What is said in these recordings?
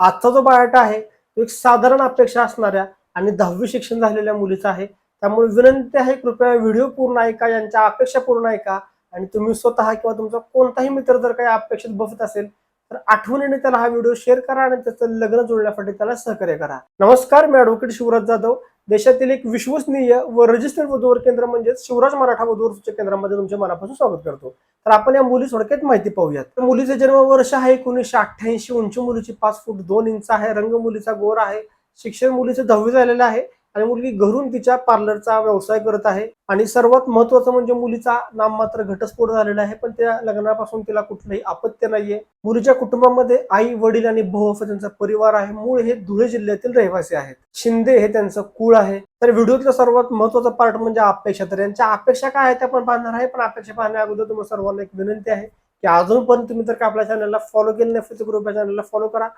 आजचा जो बायोटा आहे तो एक साधारण अपेक्षा असणाऱ्या आणि दहावी शिक्षण झालेल्या मुलीचा आहे. त्यामुळे विनंती आहे कृपया व्हिडिओ पूर्ण ऐका यांच्या अपेक्षा पूर्ण ऐका आणि तुम्ही स्वतः किंवा तुमचा कोणताही मित्र जर काही अपेक्षित बसत असेल तर आठवणीने त्याला हा व्हिडिओ शेअर करा आणि त्याचं लग्न जुळण्यासाठी त्याला सहकार्य करा. नमस्कार मी ॲडव्होकेट शिवराज जाधव. देशातील एक विश्वसनीय व रजिस्टर्ड वधूवर केंद्र म्हणजेच शिवराज मराठा वधूवर केंद्रामध्ये तुमचे मनापासून स्वागत करतो. तर आपण या मुली थोडक्यात माहिती पाहूयात. तर मुलीचे जन्म वर्ष आहे एकोणीसशे अठ्ठ्याऐंशी. उंची मुलीची पाच फूट दोन इंच आहे. रंग मुलीचा गोर आहे. शिक्षण मुलीचं दहावी झालेलं आहे. आणि मुलगी घरून तिच्या पार्लरचा व्यवसाय करत आहे. आणि सर्वात महत्वाचं म्हणजे मुलीचा नाममात्र घटस्फोट झालेला आहे पण त्या लग्नापासून तिला कुठलंही अपत्य नाहीये. मुलीच्या कुटुंबामध्ये आई वडील आणि भाऊ असा त्यांचा परिवार आहे. मूळ हे धुळे जिल्ह्यातील रहिवासी आहेत. शिंदे हे त्यांचं कुळ आहे. तर व्हिडिओतला सर्वात महत्त्वाचा पार्ट म्हणजे अपेक्षा. तर यांच्या अपेक्षा काय आहेत आपण पाहणार आहे पण अपेक्षा पाहण्या अगोदर तुम्हाला सर्वांना एक विनंती आहे की अजून पण तुम्ही जर का आपल्या चॅनलला फॉलो केलं नाही तर ग्रुप चॅनलला फॉलो करा.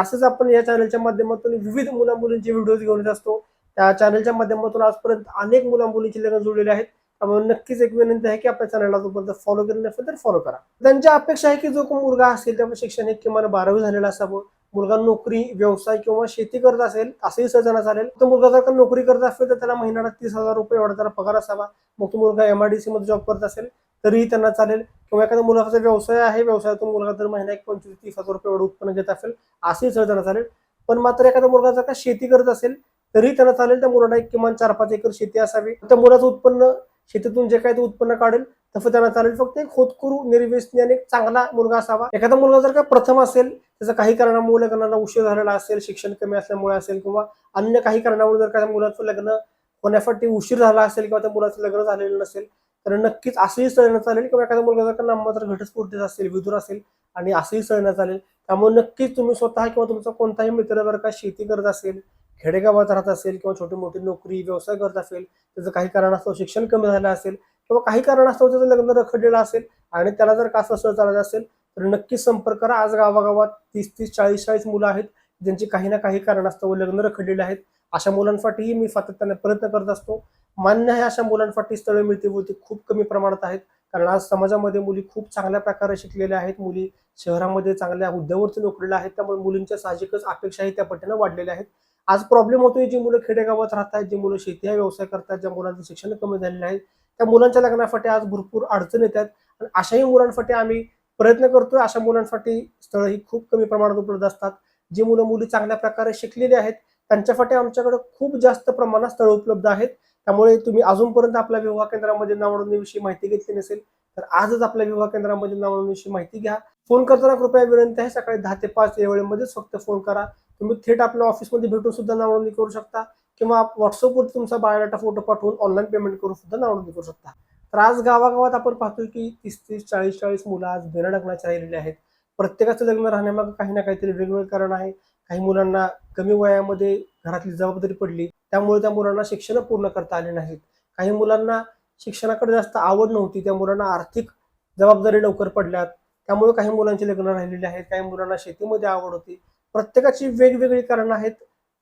असंच आपण या चॅनलच्या माध्यमातून विविध मुला मुलींचे व्हिडिओज घेऊन येत असतो. त्या चॅनलच्या माध्यमातून आजपर्यंत अनेक मुला मुलीची लग्न जुळलेले आहेत. त्यामुळे नक्कीच एक विनंती आहे की आपल्या चॅनलला जोपर्यंत फॉलो केलं नसेल तर फॉलो करा. त्यांची अपेक्षा आहे की जो कोण मुलगा असेल त्यामुळे शिक्षण किमान बारावी झालेला असावं. मुलगा नोकरी व्यवसाय किंवा शेती करत असेल असंही सजना चालेल. तो मुलगा जर का नोकरी करत असेल तर त्याला महिन्याला तीस हजार रुपये एवढा त्याला पगार असावा. मग तो मुलगा एमआयडीसी मध्ये जॉब करत असेल तरीही त्यांना चालेल. किंवा एखाद्या मुलाचा व्यवसाय आहे व्यवसायातून मुलगा जर महिना एक पंचवीस तीस हजार रुपये एवढं उत्पन्न घेत असेल असंही सजना चालेल. पण मात्र एखादा मुलगा जर का शेती करत असेल तरी त्यांना चालेल. त्या मुलांना एक किमान चार पाच एकर शेती असावी. त्या मुलाचं उत्पन्न शेतीतून जे काही ते उत्पन्न काढेल तसं त्यांना चालेल. फक्त एक होतकरू निर्व्यसनी आणि चांगला मुलगा असावा. एखादा मुलगा जर का प्रथम असेल त्याचा काही कारणामुळे लग्नाला उशीर झालेला असेल शिक्षण कमी असल्यामुळे असेल किंवा अन्य काही कारणामुळे जर का त्या मुलाचं लग्न होण्यासाठी उशीर झाला असेल किंवा त्या मुलाचं लग्न झालेलं नसेल तर नक्कीच असंही सळणं चालेल. किंवा एखादा मुलगा जर का नाममात्र घटस्फोट असेल विदूर असेल आणि असंही सळणं चालेल. त्यामुळे नक्कीच तुम्ही स्वतः किंवा तुमचा कोणताही मित्र जर का शेती करत असेल खेडेगावात राहत असेल किंवा छोटी मोठी नोकरी व्यवसाय करत असेल त्याचं काही कारणास्तव शिक्षण कमी झालं असेल किंवा काही कारणास्तव त्याचं लग्न रखडलेलं असेल आणि त्याला जर का असं चालत असेल तर नक्कीच संपर्क करा. आज गावागावात तीस तीस चाळीस चाळीस मुलं आहेत ज्यांची काही ना काही कारणास्तव लग्न रखडलेले आहेत. अशा मुलांसाठीही मी सातत्याने प्रयत्न करत असतो. मान्य आहे अशा मुलांसाठी स्थळे मिळते होती खूप कमी प्रमाणात आहेत. कारण आज समाजामध्ये मुली खूप चांगल्या प्रकारे शिकलेल्या आहेत. मुली शहरामध्ये चांगल्या हुद्द्यावरती नोकरीला आहेत. त्यामुळे मुलींच्या साहजिकच अपेक्षाही त्या पटीनं वाढलेल्या आहेत. आज प्रॉब्लेम होतोय जी मुलं खेडेगावात राहतात जी मुलं शेती हा व्यवसाय करतात ज्या मुलांचं शिक्षण कमी झालेलं आहे त्या मुलांच्या लग्नासाठी आज भरपूर अडचण येतात. आणि अशाही मुलांसाठी आम्ही प्रयत्न करतोय. अशा मुलांसाठी स्थळं ही खूप कमी प्रमाणात उपलब्ध असतात. जी मुलं मुली चांगल्या प्रकारे शिकलेली आहेत त्यांच्यासाठी आमच्याकडे खूप जास्त प्रमाणात स्थळं उपलब्ध आहेत. त्यामुळे तुम्ही अजूनपर्यंत आपल्या विवाह केंद्रामध्ये नावनोंदणीविषयी माहिती घेतली नसेल तर आजच आपल्या विवाह केंद्रामध्ये नावनोंदणीविषयी माहिती घ्या. फोन करताना कृपया विनंती आहे सकाळी दहा ते पाच या वेळेमध्येच फक्त फोन करा. तुम्ही थेट आपल्या ऑफिसमध्ये भेटून सुद्धा नावनोंदणी करू शकता किंवा व्हॉट्सअपवर तुमचा बायोडाटा फोटो पाठवून ऑनलाईन पेमेंट करून सुद्धा नावनोंदणी करू शकता. तर आज गावागावात आपण पाहतोय की तीस तीस चाळीस चाळीस मुलं आज बिना लग्नाचे राहिलेले आहेत. प्रत्येकाचं लग्न राहण्यामागं काही ना काहीतरी वेगवेगळं कारण आहे. काही मुलांना कमी वयामध्ये घरातली जबाबदारी पडली. त्यामुळे त्या मुलांना शिक्षण पूर्ण करता आले नाहीत. काही मुलांना शिक्षणाकडे जास्त आवड नव्हती. त्या मुलांना आर्थिक जबाबदारी लवकर पडल्यात. त्यामुळे काही मुलांचे लग्न राहिलेले आहेत. काही मुलांना शेतीमध्ये आवड होती. प्रत्येकाची वेगवेगळी कारणं आहेत.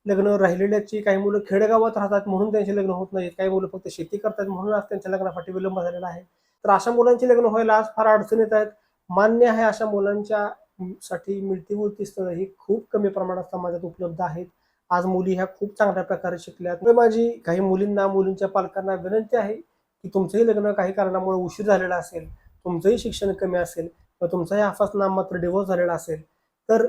लग्न राहिलेल्याची काही मुलं खेडेगावात राहतात म्हणून त्यांचे लग्न होत नाहीत. काही मुलं फक्त शेती करतात म्हणून आज त्यांच्या लग्नासाठी विलंब झालेला आहे. तर अशा मुलांची लग्न व्हायला आज फार अडचण येत आहेत. मान्य आहे अशा मुलांच्या साठी मिळती मुळती स्थळं ही खूप कमी प्रमाणात समाजात उपलब्ध आहेत. आज मुली ह्या खूप चांगल्या प्रकारे शिकल्यात. माझी काही मुलींना मुलींच्या पालकांना विनंती आहे की तुमचंही लग्न काही कारणामुळे उशीर झालेला असेल तुमचंही शिक्षण कमी असेल किंवा तुमचाही आफास नाममात्र डिवोर्स झालेला असेल तर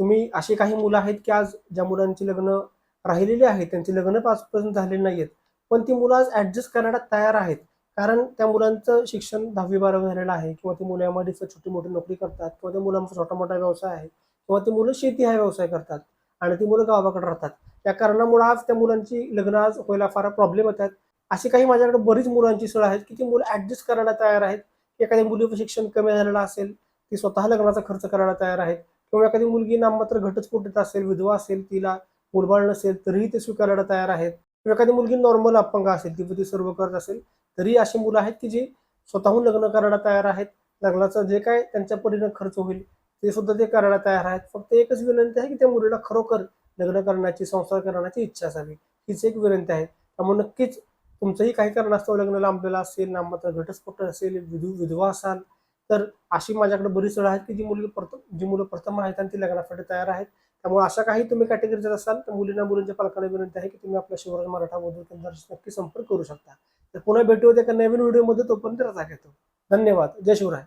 तुम्ही अशी काही मुलं आहेत की आज ज्या मुलांची लग्न राहिलेली आहेत त्यांची लग्न आजपर्यंत झालेली नाहीत पण ती मुलं आज ऍडजस्ट करायला तयार आहेत. कारण त्या मुलांचं शिक्षण दहावी बारावी झालेलं आहे किंवा ती मुलं एमआयडीचं छोटी मोठी नोकरी करतात किंवा त्या मुलांचा छोटा मोठा व्यवसाय आहे किंवा ती मुलं शेती हा व्यवसाय करतात आणि ती मुलं गावाकडे राहतात. त्या कारणामुळे आज त्या मुलांची लग्न आज व्हायला फार प्रॉब्लेम येतात अशी काही माझ्याकडे बरीच मुलांची सळ आहेत की ती मुलं ऍडजस्ट करायला तयार आहेत. एखाद्या मुलीचं शिक्षण कमी झालेलं असेल ती स्वतः लग्नाचा खर्च करायला तयार आहेत. किंवा एखादी मुलगी नाममात्र घटस्फोटीत असेल विधवा असेल तिला मुलबाळ नसेल तरीही ते स्वीकारायला तयार आहेत. किंवा एखादी मुलगी नॉर्मल अपंग असेल ती ती सर्व करत असेल तरी अशी मुलं आहेत की जी स्वतःहून लग्न करायला तयार आहेत. लग्नाचं जे काय त्यांच्या परीनं खर्च होईल ते सुद्धा ते करायला तयार आहेत. फक्त एकच विनंती आहे की त्या मुलीला खरोखर लग्न करण्याची संसार करण्याची इच्छा असावी. हीच एक विनंती आहे. त्यामुळे नक्कीच तुमचंही काही कारणास्तव लग्न लांबलेलं असेल नाममात्र घटस्फोट असेल विधू विधवा असाल तर अशी माझ्याकडे बरीच स्थळं आहेत की जी मुलगी प्रथम जी मुलं प्रथम आहेत आणि ती लग्नासाठी तयार आहेत. त्यामुळे अशा काही तुम्ही कॅटेगरीचे असाल तर मुलींना मुलींच्या पालकांना विनंती आहे की तुम्ही आपल्या शिवराज मराठा वधू केंद्राशी नक्की संपर्क करू शकता. तर पुन्हा भेटू एका नवीन व्हिडिओमध्ये तोपर्यंत रजा घेतो. धन्यवाद. जय शिवराय.